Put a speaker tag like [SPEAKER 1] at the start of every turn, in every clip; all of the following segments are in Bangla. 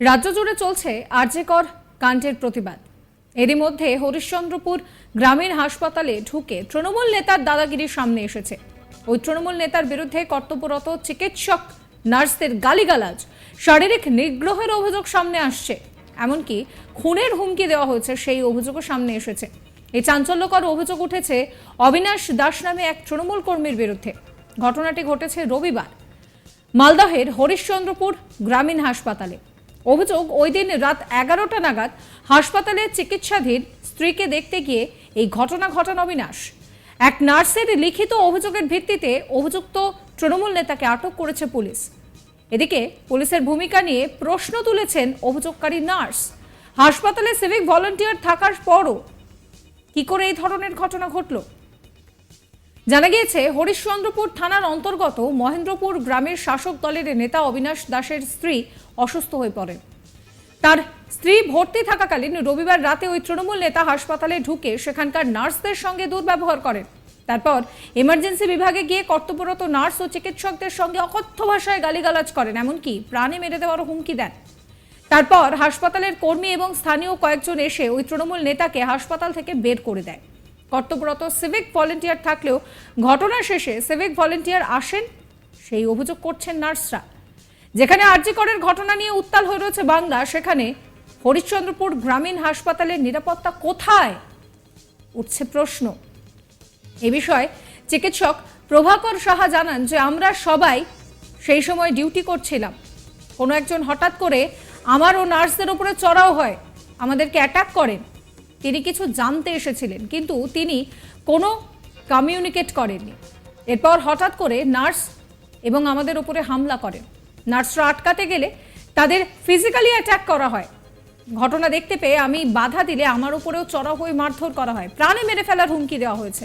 [SPEAKER 1] রাজ্য জুড়ে চলছে আরজেকর কাণ্ডের প্রতিবাদ। এরই মধ্যে হরিশ্চন্দ্রপুর গ্রামীণ হাসপাতালে ঢুকে তৃণমূল নেতার দাদাগিরির সামনে এসেছে। ওই তৃণমূল নেতার বিরুদ্ধে কর্তব্যরত চিকিৎসক, নার্সদের গালিগালাজ, শারীরিক নিগ্রহের অভিযোগ সামনে আসছে। এমনকি খুনের হুমকি দেওয়া হয়েছে, সেই অভিযোগও সামনে এসেছে। এই চাঞ্চল্যকর অভিযোগ উঠেছে অবিনাশ দাস নামে এক তৃণমূল কর্মীর বিরুদ্ধে। ঘটনাটি ঘটেছে রবিবার, মালদহের হরিশ্চন্দ্রপুর গ্রামীণ হাসপাতালে। অভিযোগ, ওই দিন রাত এগারোটা নাগাদ হাসপাতালে চিকিৎসাধীন স্ত্রীকে দেখতে গিয়ে এই ঘটনা ঘটান অবিনাশ। এক নার্সের লিখিত অভিযোগের ভিত্তিতে অভিযুক্ত তৃণমূল নেতাকে আটক করেছে পুলিশ। এদিকে পুলিশের ভূমিকা নিয়ে প্রশ্ন তুলেছেন অভিযোগকারী নার্স। হাসপাতালে সিভিক ভলান্টিয়ার থাকার পরও কি করে এই ধরনের ঘটনা ঘটলো? জানা গিয়েছে, হরিশ্চন্দ্রপুর থানার অন্তর্গত মহেন্দ্রপুর গ্রামের শাসক দলের নেতা অবিনাশ দাসের স্ত্রী অসুস্থ হয়ে পড়েন তার স্ত্রী ভর্তি থাকাকালীন রবিবার রাতে ওই তৃণমূল নেতা হাসপাতালে ঢুকে সেখানকার নার্সদের সঙ্গে দুর্ব্যবহার করেন। তারপর এমার্জেন্সি বিভাগে গিয়ে কর্তব্যরত নার্স ও চিকিৎসকদের সঙ্গে অকথ্য ভাষায় গালিগালাজ করেন, এমনকি প্রাণে মেরে দেওয়ারও হুমকি দেন। তারপর হাসপাতালের কর্মী এবং স্থানীয় কয়েকজন এসে ওই তৃণমূল নেতাকে হাসপাতাল থেকে বের করে দেয়। কর্তব্যরত সিভিক ভলেন্টিয়ার থাকলেও ঘটনা শেষে সিভিক ভলেন্টিয়ার আসেন সেই অভিযোগ করছেন নার্সরা। যেখানে আরজিকরের ঘটনা নিয়ে উত্তাল হয়ে রয়েছে বাংলা, সেখানে হরিশ্চন্দ্রপুর গ্রামীণ হাসপাতালের নিরাপত্তা কোথায়? উঠছে প্রশ্ন। এ বিষয়ে চিকিৎসক প্রভাকর সাহা জানান যে আমরা সবাই সেই সময় ডিউটি করছিলাম। কোনো একজন হঠাৎ করে আমার ও নার্সদের উপরে চড়াও হয়, আমাদেরকে অ্যাটাক করেন। তিনি কিছু জানতে এসেছিলেন, কিন্তু তিনি কোনো কমিউনিকেট করেননি। এরপর হঠাৎ করে নার্স এবং আমাদের উপরে হামলা করেন। নার্সরা আটকাতে গেলে তাদের ফিজিক্যালি অ্যাটাক করা হয়। ঘটনা দেখতে পেয়ে আমি বাধা দিলে আমার উপরেও চড়া হয়ে মারধর করা হয়। প্রাণে মেরে ফেলার হুমকি দেওয়া হয়েছে।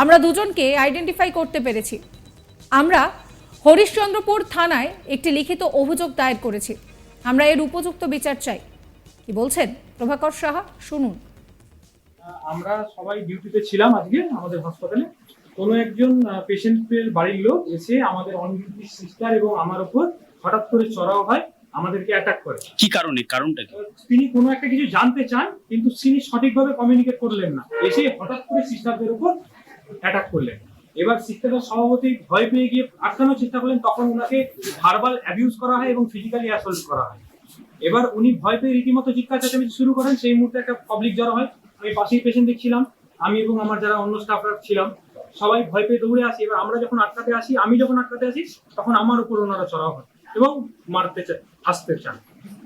[SPEAKER 1] আমরা দুজনকে আইডেন্টিফাই করতে পেরেছি। আমরা হরিশ্চন্দ্রপুর থানায় একটি লিখিত অভিযোগ দায়ের করেছি। আমরা এর উপযুক্ত বিচার চাই। কি বলছেন প্রভাকর সাহা? শুনুন।
[SPEAKER 2] আমরা সবাই ডিউটিতে ছিলাম আজকে আমাদের হাসপাতালে। কোনো একজন পেশেন্টের বাড়ির লোক এসে আমাদের অন ডিউটি সিস্টার এবং আমার উপর হঠাৎ করে চড়াও হয় আমাদেরকে অ্যাটাক করে।
[SPEAKER 3] কি কারণে? কারণটা কি?
[SPEAKER 2] তিনি কোনো একটা কিছু জানতে চান কিন্তু তিনি সঠিকভাবে কমিউনিকেট করলেন না। এসে হঠাৎ করে সিস্টারদের উপর অ্যাটাক করলেন। এবার সিস্টারের সভাপতি ভয় পেয়ে গিয়ে আটকানোর চেষ্টা করলেন তখন ওনাকে ভার্বাল অ্যাবিউজ করা হয় এবং ফিজিক্যালি অ্যাসল্ট করা হয়। এবার উনি ভয় পেয়ে রীতিমতো চিৎকার চেঁচামেচি শুরু করেন সেই মুহূর্তে একটা পাবলিক জড়ো হয়। আমি পাশেই পেশেন্ট দেখছিলাম আমি এবং আমার যারা অন্য স্টাফরা ছিলাম সবাই ভয় পেয়ে দৌড়ে আসি। এবার আমরা যখন আটকাতে আসি আমি যখন আটকাতে আসি তখন আমার উপর ওনারা চড়াও হয় এবং মারতে চায় আসতে চান।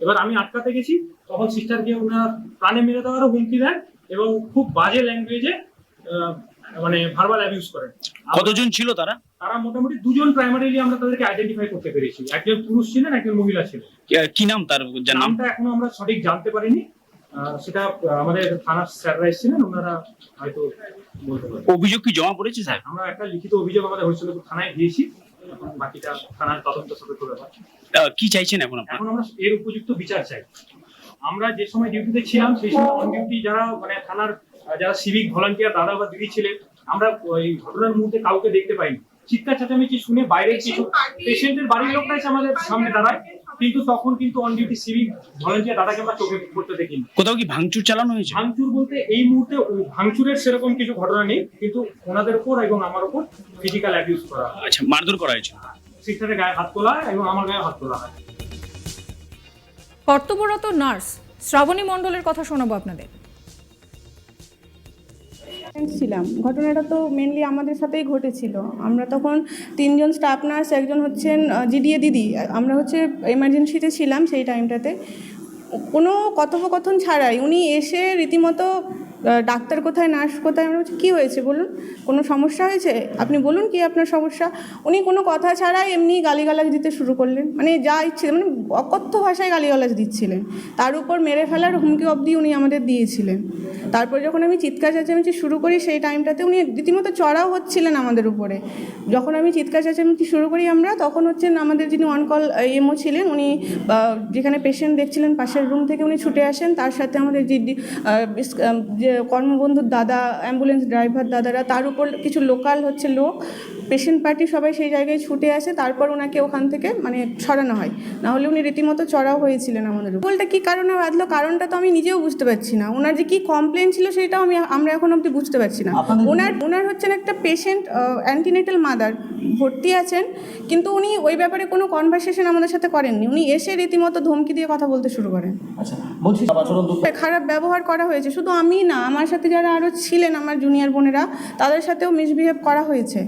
[SPEAKER 2] এবার আমি আটকাতে গেছি তখন সিস্টারকে ওনারা প্রাণে মেরে দেওয়ারও হুমকি দেন এবং খুব বাজে ল্যাঙ্গুয়েজে মানে ভার্বাল অ্যাবিউজ করেন।
[SPEAKER 3] কতজন ছিল তারা?
[SPEAKER 2] তারা মোটামুটি দুজন প্রাইমারিলি আমরা তাদেরকে আইডেন্টিফাই করতে পেরেছি। একজন পুরুষ ছিলেন একজন মহিলা ছিলেন।
[SPEAKER 3] কি- নাম তার?
[SPEAKER 2] নামটা এখনও আমরা সঠিক জানতে পারিনি। সেটা আমাদের থানার স্যাররা এসেছিলেন ওনারা হয়তো বলতে পারবেন।
[SPEAKER 3] অভিযোগ কি জমা পড়েছে স্যার?
[SPEAKER 2] আমরা একটা লিখিত অভিযোগ আমাদের হরিশ্চন্দ্রপুর থানায় দিয়েছি এখন বাকিটা থানার তদন্ত সাপেক্ষ ব্যাপার
[SPEAKER 3] কি চাইছেন এখন আপনার?
[SPEAKER 2] এখন আমরা এর উপযুক্ত বিচার চাই। আমরা যে সময় ডিউটিতে ছিলাম সেই সময় অন ডিউটি যারা মানে থানার যারা সিভিক ভলান্টিয়ার দাদা বা দিদি ছিলেন আমরা ওই ঘটনার মুহূর্তে কাউকে দেখতে পাইনি। চিৎকার চেঁচামেচি শুনে বাইরে কিছু পেশেন্টের বাড়ির লোকরা এসে আমাদের সামনে দাঁড়ায়। কিন্তু তখন কিন্তু অন ডিউটি সিভিক ভলেন্টিয়ার দাদাকে আমরা চোখে পড়তে দেখি
[SPEAKER 3] কোথাও কি ভাঙচুর চালানো হয়েছে?
[SPEAKER 2] ভাঙচুর বলতে এই মুহূর্তে ভাঙচুরের সেরকম কিছু ঘটনা নেই কিন্তু ওনাদের উপর এবং আমার উপর ফিজিক্যাল অ্যাবিউজ করা
[SPEAKER 3] আচ্ছা মারধর করা হয়েছে?
[SPEAKER 2] সিস্টারের গায়ে হাত তোলা এবং আমার গায়ে হাত তোলা হয়।
[SPEAKER 1] কর্তব্যরত নার্স শ্রাবণী মণ্ডলের কথা শোনাবো আপনাদের।
[SPEAKER 4] ছিলাম। ঘটনাটা তো মেনলি আমাদের সাথেই ঘটেছিল। আমরা তখন তিনজন স্টাফ নার্স একজন হচ্ছেন জিডিএ দিদি। আমরা হচ্ছে এমার্জেন্সিতে ছিলাম সেই টাইমটাতে কোনো কথোপকথন ছাড়াই উনি এসে রীতিমতো ডাক্তার কোথায়, নার্স কোথায়? আমরা বলছি, কী হয়েছে বলুন? কোনো সমস্যা হয়েছে? আপনি বলুন কি আপনার সমস্যা? উনি কোনো কথা ছাড়াই এমনি গালিগালাজ দিতে শুরু করলেন। মানে যা ইচ্ছে মানে অকথ্য ভাষায় গালিগালাজ দিচ্ছিলেন। তার উপর মেরে ফেলার হুমকি অবধি উনি আমাদের দিয়েছিলেন। তারপর যখন আমি চিৎকার চেঁচামেচি শুরু করি, সেই টাইমটাতে উনি রীতিমতো চড়াও হচ্ছিলেন আমাদের উপরে। যখন আমি চিৎকার চেঁচামেচি শুরু করি আমরা, তখন হচ্ছেন আমাদের যিনি অন কল এমও ছিলেন, উনি যেখানে পেশেন্ট দেখছিলেন, পাশের রুম থেকে উনি ছুটে আসেন। তার সাথে আমাদের যে কর্মবন্ধুর দাদা অ্যাম্বুলেন্স ড্রাইভার দাদারা তার উপর কিছু লোকাল হচ্ছে লোক পেশেন্ট পার্টি সবাই সেই জায়গায় ছুটে আসে তারপর ওনাকে ওখান থেকে মানে সরানো হয়। না হলে উনি রীতিমতো চড়াও হয়েছিলেন আমাদের বলটা কী কারণে বাঁধলো? কারণটা তো আমি নিজেও বুঝতে পারছি না। ওনার যে কী কমপ্লেন ছিল সেটাও আমি আমরা এখন অবধি বুঝতে পারছি না। ওনার ওনার হচ্ছেন একটা পেশেন্ট অ্যান্টিনেটাল মাদার ভর্তি আছেন কিন্তু উনি ওই ব্যাপারে কোনো কনভারসেশন আমাদের সাথে করেননি। উনি এসে রীতিমতো ধমকি দিয়ে কথা বলতে শুরু করেন।
[SPEAKER 5] আচ্ছা
[SPEAKER 4] খারাপ ব্যবহার করা হয়েছে। শুধু আমি না আমার সাথে যারা আরও ছিলেন আমার জুনিয়র বোনেরা তাদের সাথেও মিসবিহেভ করা হয়েছে।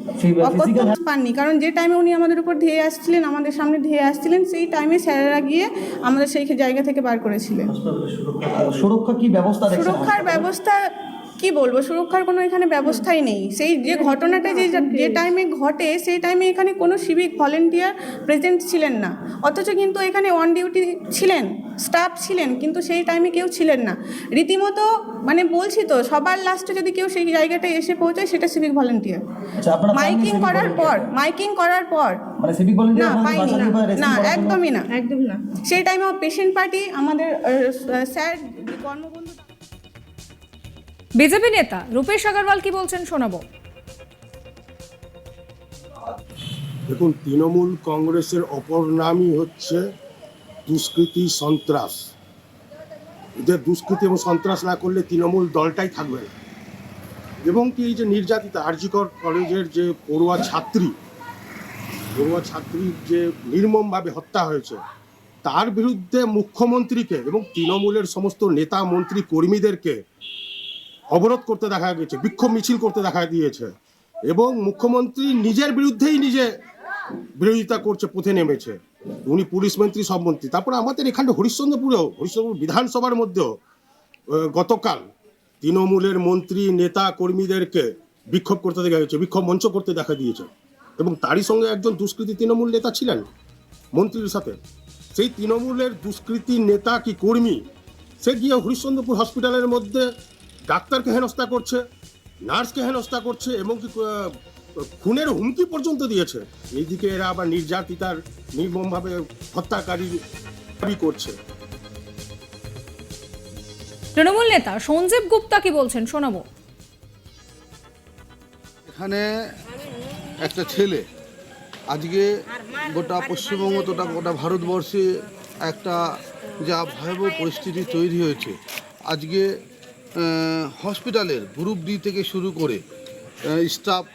[SPEAKER 5] Physical-
[SPEAKER 4] পাননি। কারণ যে টাইমে উনি আমাদের উপর ধেয়ে আসছিলেন আমাদের সামনে ধেয়ে আসছিলেন সেই টাইমে স্যারেরা গিয়ে আমাদের সেই জায়গা থেকে বার করেছিলেন।
[SPEAKER 5] সুরক্ষা কি ব্যবস্থা
[SPEAKER 4] সুরক্ষার ব্যবস্থা কি বলব? সুরক্ষার কোনো এখানে ব্যবস্থাই নেই। সেই যে ঘটনাটা যে যে টাইমে ঘটে সেই টাইমে এখানে কোনো সিভিক ভলেন্টিয়ার প্রেজেন্ট ছিলেন না। অথচ কিন্তু এখানে অন ডিউটি ছিলেন স্টাফ ছিলেন কিন্তু সেই টাইমে কেউ ছিলেন না। রীতিমতো মানে বলছি তো সবার লাস্টে যদি কেউ সেই জায়গাটায় এসে পৌঁছায় সেটা সিভিক ভলেন্টিয়ার
[SPEAKER 5] আচ্ছা
[SPEAKER 4] মাইকিং করার পর মাইকিং করার পর।
[SPEAKER 5] মানে
[SPEAKER 4] না পাইনি না না একদমই না।
[SPEAKER 6] একদম না।
[SPEAKER 4] সেই টাইমে পেশেন্ট পার্টি আমাদের স্যার কর্মবন্ধু
[SPEAKER 1] বিজেপি নেতা রূপেশ আগরওয়াল কি বলছেন শোনাবো।
[SPEAKER 7] দেখুন, তৃণমূল কংগ্রেসের অপর নামই হচ্ছে দুষ্কৃতি সন্ত্রাস। এদের দুষ্কৃতি এবং সন্ত্রাস না করলে তৃণমূল দলটাই থাকবে না। এবং কি এই যে নির্যাতিতা, আরজিকর কলেজের যে পড়ুয়া ছাত্রী, পড়ুয়া ছাত্রীর যে নির্মমভাবে হত্যা হয়েছে, তার বিরুদ্ধে মুখ্যমন্ত্রীকে এবং তৃণমূলের সমস্ত নেতা, মন্ত্রী, কর্মীদেরকে অবরোধ করতে দেখা গেছে বিক্ষোভ মিছিল করতে দেখা দিয়েছে এবং মুখ্যমন্ত্রী নিজের বিরুদ্ধেই নিজে বিরোধিতা করছে, পথে নেমেছে। উনি পুলিশ মন্ত্রী, সব মন্ত্রী। তারপরে আমাদের এখানে হরিশ্চন্দ্রপুরেও, হরিশ্চন্দ্রপুর বিধানসভার মধ্যেও গতকাল তৃণমূলের মন্ত্রী, নেতা, কর্মীদেরকে বিক্ষোভ করতে দেখা গেছে বিক্ষোভ মঞ্চ করতে দেখা দিয়েছে। এবং তারই সঙ্গে একজন দুষ্কৃতী তৃণমূল নেতা ছিলেন মন্ত্রীর সাথে। সেই তৃণমূলের দুষ্কৃতী নেতা কি কর্মী, সে গিয়ে হরিশ্চন্দ্রপুর হসপিটালের মধ্যে ডাক্তারকে হেনস্থা করছে নার্সকে হেনস্থা করছে এবং কি খুনের হুমকি পর্যন্ত দিয়েছে। এইদিকে এরা আবার নির্যাতিতার নির্মমভাবে হত্যাকারী দাবি করছে।
[SPEAKER 1] তৃণমূল নেতা সঞ্জীব গুপ্তা কি বলছেন? শোনাবো।
[SPEAKER 8] এখানে একটা ছেলে আজকে গোটা পশ্চিমবঙ্গ তোটা গোটা ভারতবর্ষে একটা যা ভয়াবহ পরিস্থিতি তৈরি হয়েছে। আজকে হসপিটালের গ্রুপ ডি থেকে শুরু করে স্টাফ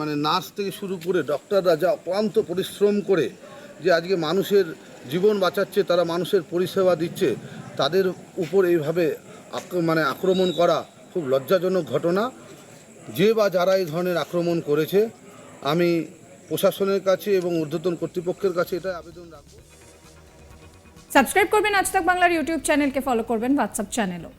[SPEAKER 8] মানে নার্স থেকে শুরু করে ডক্টররা যা অক্লান্ত পরিশ্রম করে যে আজকে মানুষের জীবন বাঁচাচ্ছে, তারা মানুষের পরিষেবা দিচ্ছে, তাদের উপর এইভাবে মানে আক্রমণ করা খুব লজ্জাজনক ঘটনা। যে বা যারা এই ধরনের আক্রমণ করেছে, আমি প্রশাসনের কাছে এবং ঊর্ধ্বতন কর্তৃপক্ষের কাছে এটা আবেদন রাখব।
[SPEAKER 1] সাবস্ক্রাইব করবেন আজ তাক বাংলার ইউটিউব চ্যানেলকে ফলো করবেন হোয়াটসঅ্যাপ চ্যানেলও